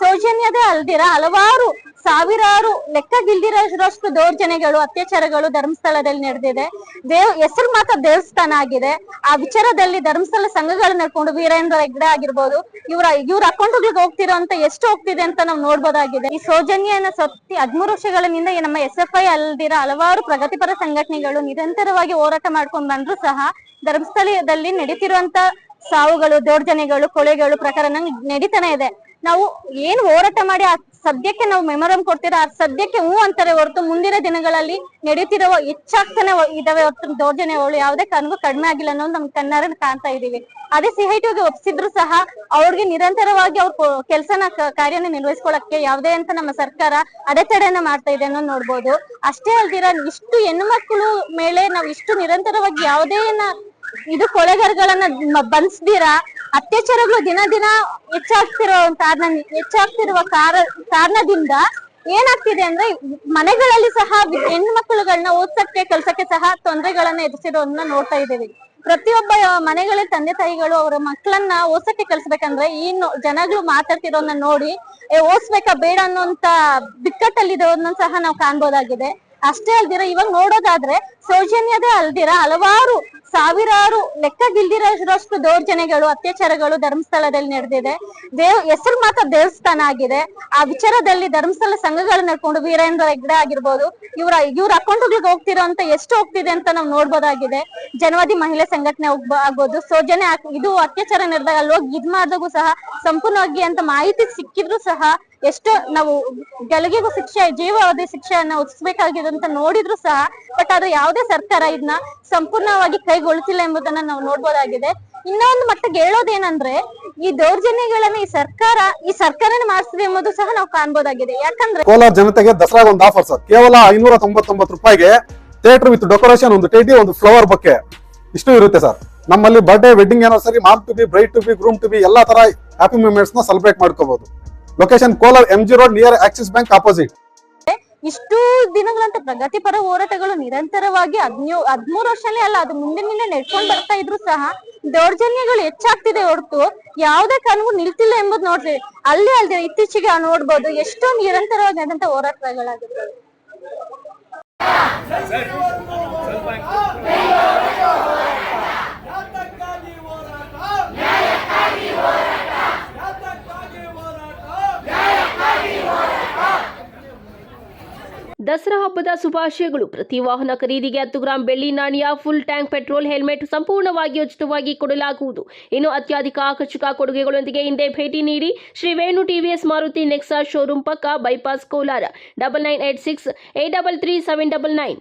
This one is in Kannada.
ಸೌಜನ್ಯದೇ ಅಲ್ದಿರ ಹಲವಾರು ಸಾವಿರಾರು ಲೆಕ್ಕಗಿಲ್ದಿರೋಷ್ಟು ದೌರ್ಜನ್ಯಗಳು, ಅತ್ಯಾಚಾರಗಳು ಧರ್ಮಸ್ಥಳದಲ್ಲಿ ನಡೆದಿದೆ. ದೇವ್, ಹೆಸರು ಮಾತ್ರ ದೇವಸ್ಥಾನ ಆಗಿದೆ. ಆ ವಿಚಾರದಲ್ಲಿ ಧರ್ಮಸ್ಥಳ ಸಂಘಗಳು ನಡ್ಕೊಂಡು ವೀರೇಂದ್ರ ಹೆಗ್ಡೆ ಆಗಿರ್ಬೋದು, ಇವ್ರ ಇವ್ರ ಅಕೌಂಟ್ಗಳಿಗೆ ಹೋಗ್ತಿರೋಂತ ಎಷ್ಟು ಹೋಗ್ತಿದೆ ಅಂತ ನಾವು ನೋಡ್ಬೋದಾಗಿದೆ. ಈ ಸೌಜನ್ಯನ ಸತ್ತಿ ಹದಿಮೂರು ವರ್ಷಗಳಿಂದ ನಮ್ಮ ಎಸ್ ಎಫ್ ಐ ಅಲ್ದಿರ ಹಲವಾರು ಪ್ರಗತಿಪರ ಸಂಘಟನೆಗಳು ನಿರಂತರವಾಗಿ ಹೋರಾಟ ಮಾಡ್ಕೊಂಡು ಬಂದ್ರು ಸಹ ಧರ್ಮಸ್ಥಳದಲ್ಲಿ ನಡೀತಿರುವಂತ ಸಾವುಗಳು, ದೌರ್ಜನ್ಯಗಳು ಕೊಳೆಗಳು ಪ್ರಕರಣ ನಡೀತಾನೆ ಇದೆ. ನಾವು ಏನ್ ಹೋರಾಟ ಮಾಡಿ ಆ ಸದ್ಯಕ್ಕೆ ನಾವು ಮೆಮೊರಂ ಕೊಡ್ತೀರಾ? ಆ ಸದ್ಯಕ್ಕೆ ಹೂ ಅಂತಾರೆ ಹೊರತು ಮುಂದಿನ ದಿನಗಳಲ್ಲಿ ನಡೀತಿರುವ ಹೆಚ್ಚಾಗ್ತಾನೆ ಇದಾವೆ ಹೊರತು ದೌರ್ಜನ್ಯಗಳು ಯಾವುದೇ ಕಾರಣಕ್ಕೂ ಕಡಿಮೆ ಆಗಿಲ್ಲ ಅನ್ನೋದು ನಮ್ ಕಣ್ಣಾರನ್ನ ಕಾಣ್ತಾ ಇದೀವಿ. ಅದೇ ಸಿಐಟಿಗೆ ಒಪ್ಸಿದ್ರು ಸಹ ಅವ್ರಿಗೆ ನಿರಂತರವಾಗಿ ಅವ್ರ ಕೆಲಸನ ಕಾರ್ಯನ ನಿರ್ವಹಿಸ್ಕೊಳಕ್ಕೆ ಯಾವುದೇ ಅಂತ ನಮ್ಮ ಸರ್ಕಾರ ಅಡೆತಡೆನ ಮಾಡ್ತಾ ಇದೆ ಅನ್ನೋದು ನೋಡ್ಬೋದು. ಅಷ್ಟೇ ಅಲ್ದಿರ, ಇಷ್ಟು ಹೆಣ್ಣು ಮಕ್ಕಳು ಮೇಲೆ ನಾವು ಇಷ್ಟು ನಿರಂತರವಾಗಿ ಯಾವುದೇ ಇದು ಕೊಳೆಗಾರಗಳನ್ನ ಬಂಧಿಸ್ದಿರ ಅತ್ಯಾಚಾರಗಳು ದಿನ ದಿನ ಹೆಚ್ಚಾಗ್ತಿರೋ ಕಾರಣ, ಹೆಚ್ಚಾಗ್ತಿರುವ ಕಾರ, ಕಾರಣದಿಂದ ಏನಾಗ್ತಿದೆ ಅಂದ್ರೆ ಮನೆಗಳಲ್ಲಿ ಸಹ ಹೆಣ್ಣು ಮಕ್ಕಳುಗಳನ್ನ ಓದ್ಸಕ್ಕೆ, ಕೆಲ್ಸಕ್ಕೆ ಸಹ ತೊಂದರೆಗಳನ್ನ ಎದುರಿಸಿರೋದನ್ನ ನೋಡ್ತಾ ಇದ್ದೇವೆ. ಪ್ರತಿಯೊಬ್ಬ ಮನೆಗಳ ತಂದೆ ತಾಯಿಗಳು ಅವರ ಮಕ್ಕಳನ್ನ ಓದ್ಸಕ್ಕೆ ಕಲ್ಸ್ಬೇಕಂದ್ರೆ ಈ ಜನಗಳು ಮಾತಾಡ್ತಿರೋದನ್ನ ನೋಡಿ ಓದ್ಸ್ಬೇಕಾ ಬೇಡ ಅನ್ನೋಂತ ಬಿಕ್ಕಟ್ಟಲ್ಲಿರೋದನ್ನ ಸಹ ನಾವು ಕಾಣ್ಬೋದಾಗಿದೆ. ಅಷ್ಟೇ ಅಲ್ದಿರ ಇವಾಗ ನೋಡೋದಾದ್ರೆ ಸೌಜನ್ಯದೇ ಅಲ್ದಿರ ಹಲವಾರು ಸಾವಿರಾರು ಲೆಕ್ಕಗಿಲ್ದಿರೋಷ್ಟು ದೌರ್ಜನ್ಯಗಳು, ಅತ್ಯಾಚಾರಗಳು ಧರ್ಮಸ್ಥಳದಲ್ಲಿ ನಡೆದಿದೆ. ದೇವ್, ಹೆಸರು ಮಾತ್ರ ದೇವಸ್ಥಾನ ಆಗಿದೆ. ಆ ವಿಚಾರದಲ್ಲಿ ಧರ್ಮಸ್ಥಳ ಸಂಘಗಳು ನಡ್ಕೊಂಡು ವೀರೇಂದ್ರ ಹೆಗ್ಡೆ ಆಗಿರ್ಬೋದು, ಇವ್ರ ಇವ್ರ ಅಕೌಂಟ್ಗಳಿಗೆ ಹೋಗ್ತಿರೋಂತ ಎಷ್ಟು ಹೋಗ್ತಿದೆ ಅಂತ ನಾವು ನೋಡ್ಬೋದಾಗಿದೆ. ಜನವಾದಿ ಮಹಿಳಾ ಸಂಘಟನೆ ಆಗ್ಬೋದು, ಸೌಜನ್ಯ ಇದು ಅತ್ಯಾಚಾರ ನಡೆದಾಗ ಅಲ್ಲಿ ಹೋಗಿ ಇದ್ ಮಾಡಿದಾಗೂ ಸಹ ಸಂಪೂರ್ಣವಾಗಿ ಅಂತ ಮಾಹಿತಿ ಸಿಕ್ಕಿದ್ರು ಸಹ ಎಷ್ಟು ನಾವು ಗೆಲುವಿಗೂ ಶಿಕ್ಷೆ, ಜೀವಾವಧಿ ಶಿಕ್ಷೆಯನ್ನ ಒದಿಸ್ಬೇಕಾಗಿದೆ ಅಂತ ನೋಡಿದ್ರು ಸಹ ಬಟ್ ಅದು ಯಾವುದೇ ಸರ್ಕಾರ ಇದನ್ನ ಸಂಪೂರ್ಣವಾಗಿ ಕೈಗೊಳ್ತಿಲ್ಲ ಎಂಬುದನ್ನ ನಾವು ನೋಡ್ಬೋದಾಗಿದೆ. ಇನ್ನೊಂದು ಮಟ್ಟಿಗೆ ಹೇಳೋದೇನಂದ್ರೆ, ಈ ದೌರ್ಜನ್ಯಗಳನ್ನ ಈ ಸರ್ಕಾರ, ಈ ಸರ್ಕಾರನೇ ಮಾಡಿಸಿದೆ ಎಂಬುದು ಸಹ ನಾವು ಕಾಣ್ಬೋದಾಗಿದೆ. ಯಾಕಂದ್ರೆ ಕೋಲಾರ ಜನತೆಗೆ ದಸರಾಗ ಒಂದು ಆಫರ್ ಸರ್. ಕೇವಲ ಐನೂರ ತೊಂಬತ್ತೊಂಬತ್ತು ರೂಪಾಯಿಗೆ ಥಿಯೇಟರ್ ವಿತ್ ಡೆಕೋರೇಷನ್ ಒಂದು ಟೇಟಿ ಒಂದು ಫ್ಲವರ್ ಬೊಕ್ಕೆ ಇಷ್ಟು ಇರುತ್ತೆ ಸರ್. ನಮ್ಮಲ್ಲಿ ಬರ್ಡೇ ವೆಡ್ಡಿಂಗ್ ಏನೋ ಸರಿ mom to be bride to be groom to be ಎಲ್ಲಾ ತರ ಹ್ಯಾಪಿ ಮೂಮೆಂಟ್ಸ್ನ ಸೆಲೆಬ್ರೇಟ್ ಮಾಡ್ಕೋಬಹುದು location Kolar M G road near Axis Bank opposite ಇಷ್ಟು ದಿನಗಳಂತ ಪ್ರಗತಿಪರ ಹೋರಾಟಗಳು ನಿರಂತರವಾಗಿ ಹದ್ನ್ಯೂ ಹದ್ಮೂರು ವರ್ಷನೇ ಅಲ್ಲ, ಅದು ಮುಂದೆ ಮುಂದೆ ನೆಡ್ಕೊಂಡು ಬರ್ತಾ ಇದ್ರು ಸಹ ದೌರ್ಜನ್ಯಗಳು ಹೆಚ್ಚಾಗ್ತಿದೆ ಹೊರತು ಯಾವುದೇ ಕಾರಣಕ್ಕೂ ನಿಲ್ತಿಲ್ಲ ಎಂಬುದು ನೋಡ್ತೀವಿ ಅಲ್ಲಿ ಅಲ್ದೆ ಇತ್ತೀಚೆಗೆ ನೋಡ್ಬೋದು ಎಷ್ಟೋ ನಿರಂತರವಾಗಿ ಆದಂತ ಹೋರಾಟಗಳಾಗಿರ್ತವೆ ಯಾತಕ್ಕಾಗಿ ಹೋರಾಟ ನ್ಯಾಯಕ್ಕಾಗಿ ಹೋರಾಟ ಯಾತಕ್ಕಾಗಿ ಹೋರಾಟ ದಸರಾ ಹಬ್ಬದ ಶುಭಾಶಯಗಳು. ಪ್ರತಿ ವಾಹನ ಖರೀದಿಗೆ ಹತ್ತು ಗ್ರಾಂ ಬೆಳ್ಳಿ ನಾಣ್ಯ ಫುಲ್ ಟ್ಯಾಂಕ್ ಪೆಟ್ರೋಲ್ ಹೆಲ್ಮೆಟ್ ಸಂಪೂರ್ಣವಾಗಿ ಉಚಿತವಾಗಿ ಕೊಡಲಾಗುವುದು. ಇನ್ನು ಅತ್ಯಧಿಕ ಆಕರ್ಷಕ ಕೊಡುಗೆಗಳೊಂದಿಗೆ ಹಿಂದೆ ಭೇಟಿ ನೀಡಿ Shri Venu TVS Maruti Nexa showroom ಪಕ್ಕ bypass Kolar. Double nine eight six eight double three seven double nine